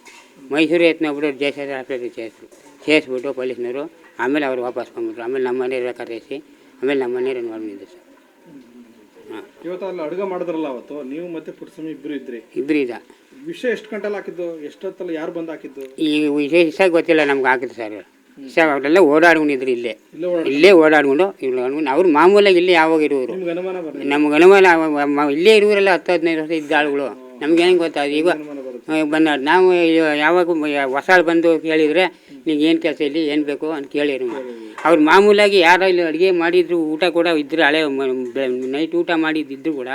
ಮೈಸೂರು ಎತ್ನೋಗ್ಬಿಟ್ಟು ಜೆ ಸಿ ಹಾಸ್ಪಿಟ್ಲಿಗೆ ಸೇರಿಸ್ರು ಸೇರಿಸ್ಬಿಟ್ಟು ಪೊಲೀಸ್ನವರು ಆಮೇಲೆ ಅವ್ರು ವಾಪಸ್ ಬಂದ್ಬಿಟ್ರು. ಆಮೇಲೆ ನಮ್ಮ ಮನೆಯವ್ರ ಕರೆಸಿ ಆಮೇಲೆ ನಮ್ಮ ಮನೆಯವ್ರು ಮಾಡಿದ್ರು ಸರ್. ಹಾಂ. ಇವತ್ತು ಅಲ್ಲಿ ಅಡುಗೆ ಮಾಡಿದ್ರಲ್ಲ ಅವತ್ತು? ನೀವು ಮತ್ತೆ ಪುಟ್ಸ್ವಾಮಿ ಇಬ್ರು ಇದ್ರಿ? ಇಬ್ಬರು ಇದ ವಿಷ ಎಷ್ಟು ಗಂಟೆಲ್ಲ ಹಾಕಿದ್ದು? ಎಷ್ಟೊತ್ತಲ್ಲ ಯಾರು ಬಂದು ಹಾಕಿದ್ದು? ಈಗ ವಿಶೇಷ ಗೊತ್ತಿಲ್ಲ ನಮ್ಗೆ ಹಾಕಿದ್ರು ಸರ್. ಇಷ್ಟ ಅವರೆಲ್ಲ ಓಡಾಡ್ಕೊಂಡಿದ್ರು ಇಲ್ಲೇ. ಇಲ್ಲೇ ಓಡಾಡ್- ಇಲ್ಲೇ ಓಡಾಡ್ಕೊಂಡು ಇವ್ರು ಅವ್ರು ಮಾಮೂಲಾಗಿ ಇಲ್ಲೇ ಯಾವಾಗ ಇರುವರು ನಿಮ್ಗೆ ಅನುಮಾನ ಇಲ್ಲೇ ಇರುವರೆಲ್ಲ ಹತ್ತು ಹದಿನೈದು ವರ್ಷ ಇದ್ದ ಆಳುಗಳು. ನಮ್ಗೆ ಏನು ಗೊತ್ತಾಗ ಈಗ ಬಂದ ನಾವು ಯಾವಾಗ ಹೊಸಾಳು ಬಂದು ಕೇಳಿದರೆ ನೀವು ಏನು ಕೆಲಸ ಇಲ್ಲಿ ಏನು ಬೇಕು ಅಂತ ಕೇಳಿರು. ಅವ್ರು ಮಾಮೂಲಾಗಿ ಯಾರೋ ಇಲ್ಲಿ ಅಡುಗೆ ಮಾಡಿದ್ರು ಊಟ ಕೂಡ ಇದ್ದರು ಹಳೆ ನೈಟ್ ಊಟ ಮಾಡಿದ್ದಿದ್ರು ಕೂಡ.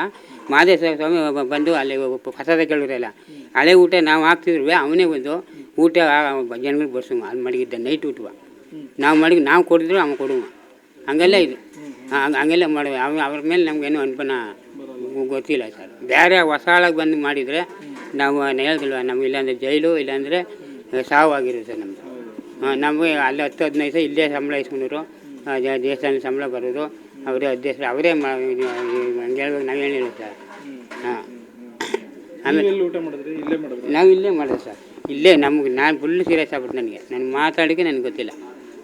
ಮಾದೇಶ್ವರ ಸ್ವಾಮಿ ಬಂದು ಅಲ್ಲಿ ಪ್ರಸಾದ ಕೇಳಿರಲ್ಲ ಹಳೆ ಊಟ ನಾವು ಹಾಕ್ತಿದ್ರು ಅವನೇ ಬಂದು ಊಟ ಜನಗಳಿಗೆ ಬರ್ಸು ಅಲ್ಲಿ ಮಡಗಿದ್ದ ನೈಟ್ ಊಟವ. ನಾವು ಮಡಗಿ ನಾವು ಕೊಡಿದ್ರು ಅವ್ನು ಕೊಡುವ. ಹಂಗೆಲ್ಲ ಇದು. ಹಂಗೆ, ಹಂಗೆಲ್ಲ ಮಾಡುವ. ಅವ, ಅವ್ರ ಮೇಲೆ ನಮಗೇನು ಅನುಪನ ಗೊತ್ತಿಲ್ಲ ಸರ್. ಬೇರೆ ಹೊಸ ಬಂದು ಮಾಡಿದರೆ ನಾವು ಹೇಳ್ದಿಲ್ವ ನಮ್ಗೆ ಇಲ್ಲಾಂದರೆ ಜೈಲು, ಇಲ್ಲಾಂದರೆ ಸಾವು ಸರ್ ನಮ್ಮದು ನಮಗೆ ಅಲ್ಲಿ ಹತ್ತು ಹದಿನೈದು ದಿವಸ ಇಲ್ಲೇ ಸಂಬಳ ಇಸ್ಕೊಂಡ್ರು. ದೇವಸ್ಥಾನ ಸಂಬಳ ಬರೋದು. ಅವರೇ ಅಧ್ಯಕ್ಷರು, ಅವರೇ ಹಂಗೆ ಹೇಳ್ಬೇಕು, ನಾವು ಹೇಳಿ ಸರ್? ಹಾಂ. ನೀವು ಎಲ್ಲಿ ಊಟ ಮಾಡಿದ್ರಿ? ಇಲ್ಲೇ ಮಾಡಿದ್ರಿ? ನಾವು ಇಲ್ಲೇ ಮಾಡೋದು ಸರ್. ಇಲ್ಲೇ ನಮ್ಗೆ ನಾನು ಫುಲ್ ಸೀರಿಯಸ್ ಆಗ್ಬಿಟ್ಟು ನನಗೆ. ನನಗೆ ಮಾತಾಡೋಕ್ಕೆ ನನಗೆ ಗೊತ್ತಿಲ್ಲ.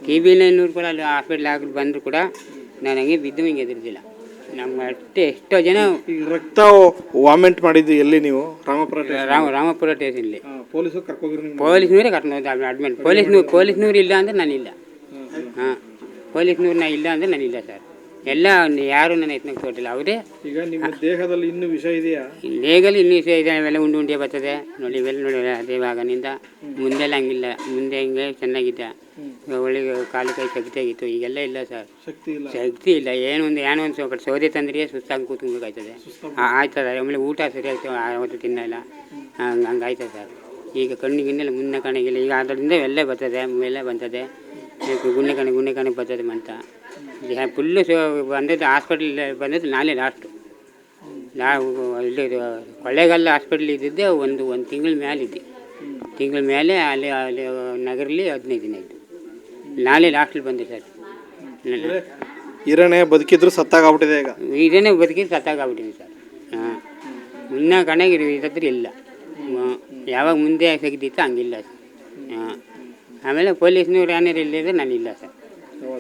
ಟಿ ವಿಲಿ ನೂರು ಕೂಡ ಅಲ್ಲಿ ಹಾಸ್ಪಿಟ್ಲ್ ಹಾಕಿ ಬಂದರೂ ಕೂಡ ನಾನು ಹಂಗೆ ಬಿದ್ದು ಹಿಂಗೆ ಎದುರಿದಿಲ್ಲ. ನಮ್ಮ ಅಷ್ಟೇ ಎಷ್ಟೋ ಜನ ಈಗ ರಕ್ತ ವಾಮೆಂಟ್ ಮಾಡಿದ್ದು ಎಲ್ಲಿ ನೀವು? ರಾಮಪುರ ರಾಮ ರಾಮಪುರ ಸ್ಟೇಷನ್ಲಿ ಪೊಲೀಸರು ಕರ್ಕೋಗಿರಿ ನಿಮ್ಮ ಪೊಲೀಸ್ನವರೇ ಕರ್ಕೊಂಡು ಹೋದ ಅಡ್ಮಿಟ್ ಪೊಲೀಸ್ನೂ ಪೊಲೀಸ್ನವ್ರು ಇಲ್ಲ ಅಂದರೆ ನಾನಿಲ್ಲ. ಹಾಂ ಪೊಲೀಸ್ನವ್ರು ನಾ ಇಲ್ಲ ಅಂದರೆ ನಾನಿಲ್ಲ ಸರ್. ಎಲ್ಲ ಯಾರು ನನ್ನ ಯತ್ನಕ್ಕೆ ತೊಟ್ಟಿಲ್ಲ ಅವರೇ ಈಗ ನಿಮ್ಮ ದೇಹದಲ್ಲಿ ಇನ್ನೂ ವಿಷ ಇದೆಯಾ? ದೇಹದಲ್ಲಿ ಇನ್ನೂ ಇದೆ ಅವೆಲ್ಲ ಉಂಡು ಉಂಡೆ ಬರ್ತದೆ. ನೋಡಿ ಇವೆಲ್ಲ ನೋಡಿ ಅದೇ ಭಾಗದಿಂದ ಮುಂದೆಲ್ಲ ಹಂಗಿಲ್ಲ. ಮುಂದೆ ಹಿಂಗೆ ಚೆನ್ನಾಗಿದ್ದ ಒಳ್ಳೆ ಕಾಲು ಕೈ ಶಕ್ತಿ ಆಗಿತ್ತು. ಈಗೆಲ್ಲ ಇಲ್ಲ ಸರ್. ಶಕ್ತಿ ಇಲ್ಲ. ಶಕ್ತಿ ಇಲ್ಲ. ಏನೋ ಒಂದು ಏನೋ ಒಂದು ಸ್ವಲ್ಪ ಸೌದೆ ತಂದ್ರೆ ಸುಸ್ತಾಗಿ ಕೂತ್ಕೊಬೇಕಾಯ್ತದೆ ಆ- ಆಯ್ತದೆ ಆಮೇಲೆ ಊಟ ಸರಿಯಾಗಿ ಅವತ್ತು ತಿನ್ನಲ್ಲ. ಹಂಗೆ ಹಂಗೆ ಆಯ್ತದೆ ಸರ್. ಈಗ ಕಣ್ಣಿಗಿನ್ನೆಲ್ಲ ಮುಂದೆ ಕಾಣಿಗಿಲ್ಲ ಈಗ ಅದರಿಂದ ಎಲ್ಲ ಬರ್ತದೆ ಮೇಲೆ ಬಂತದೆ. ಗುಣ್ಣೆ ಕಣೆ ಗುಣ್ಣೆ ಕಣೆ ಬರ್ತದೆ ಮಂತ ಫುಲ್ಲು ಬಂದದ್ದು ಹಾಸ್ಪಿಟ್ಲ್ ಬಂದದ್ದು ನಾಳೆ ಲಾಸ್ಟು ನಾವು ಇಲ್ಲಿ ಕೊಳ್ಳೇಗಾಲ ಹಾಸ್ಪಿಟ್ಲ್ ಇದ್ದಿದ್ದೆ ಒಂದು ಒಂದು ತಿಂಗಳ ಮೇಲೆ ಇದ್ದೆ ತಿಂಗಳ ಮೇಲೆ ಅಲ್ಲಿ ಅಲ್ಲಿ ನಗರಲ್ಲಿ ಹದಿನೈದು ದಿನ ಇದ್ದು ನಾಳೆ ಲಾಸ್ಟಲ್ಲಿ ಬಂದೆ ಸರ್. ಇರಣೆ ಬದುಕಿದ್ರು ಸತ್ತಾಗ್ಬಿಟ್ಟಿದೆ ಈಗ. ಇದನ್ನೇ ಬದುಕಿದ್ರು ಸತ್ತಾಗ್ಬಿಟ್ಟಿದೆ ಸರ್. ಹಾಂ. ಮುನ್ನ ಕಣಗೆ ಇದತ್ರ ಇಲ್ಲ. ಯಾವಾಗ ಮುಂದೆ ತೆಗ್ದಿತ್ತು ಹಂಗಿಲ್ಲ. ಸರ್ ಹಾಂ. ಆಮೇಲೆ ಪೊಲೀಸ್ನವ್ರು ಏನಾರು ಇಲ್ಲಿದ್ರೆ ನಾನು ಇಲ್ಲ ಸರ್.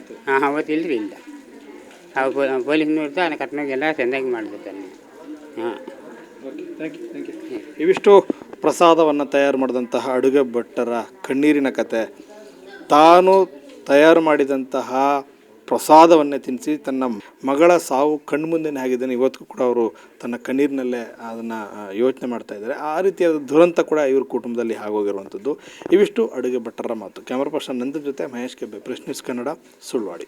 ಅವತ್ತು ಹಾಂ ಅವತ್ತು ಇಲ್ಲರಿ ಇಲ್ಲ ಅವು ಪೊಲೀಸ್ನವ್ರು ಅದನ್ನು ಕಟ್ಟಿನಾಗ ಎಲ್ಲ ಚೆನ್ನಾಗಿ ಸರ್ ಹಾಂ. Okay thank you thank you ಇವಿಷ್ಟು ಪ್ರಸಾದವನ್ನು ತಯಾರು ಮಾಡಿದಂತಹ ಅಡುಗೆ ಭಟ್ಟರ ಕಣ್ಣೀರಿನ ಕತೆ. ತಾನು ತಯಾರು ಮಾಡಿದಂತಹ ಪ್ರಸಾದವನ್ನೇ ತಿನ್ನಿಸಿ ತನ್ನ ಮಗಳ ಸಾವು ಕಣ್ಮುಂದೆನೇ ಆಗಿದ್ದಾನೆ. ಇವತ್ತು ಕೂಡ ಅವರು ತನ್ನ ಕಣ್ಣೀರಿನಲ್ಲೇ ಅದನ್ನು ಯೋಚನೆ ಮಾಡ್ತಾ ಇದ್ದಾರೆ. ಆ ರೀತಿಯಾದ ದುರಂತ ಕೂಡ ಇವ್ರ ಕುಟುಂಬದಲ್ಲಿ ಆಗೋಗಿರುವಂಥದ್ದು ಇವಿಷ್ಟು ಅಡುಗೆ ಭಟ್ಟರ ಮಾತು. ಕ್ಯಾಮ್ರಾ ಪರ್ಸನ್ ನಂದನ್ ಜೊತೆ ಮಹೇಶ್ ಕೆಬ್ಬೆ ಪ್ರೆಸ್ ಕನ್ನಡ ಸುಳ್ವಾಡಿ.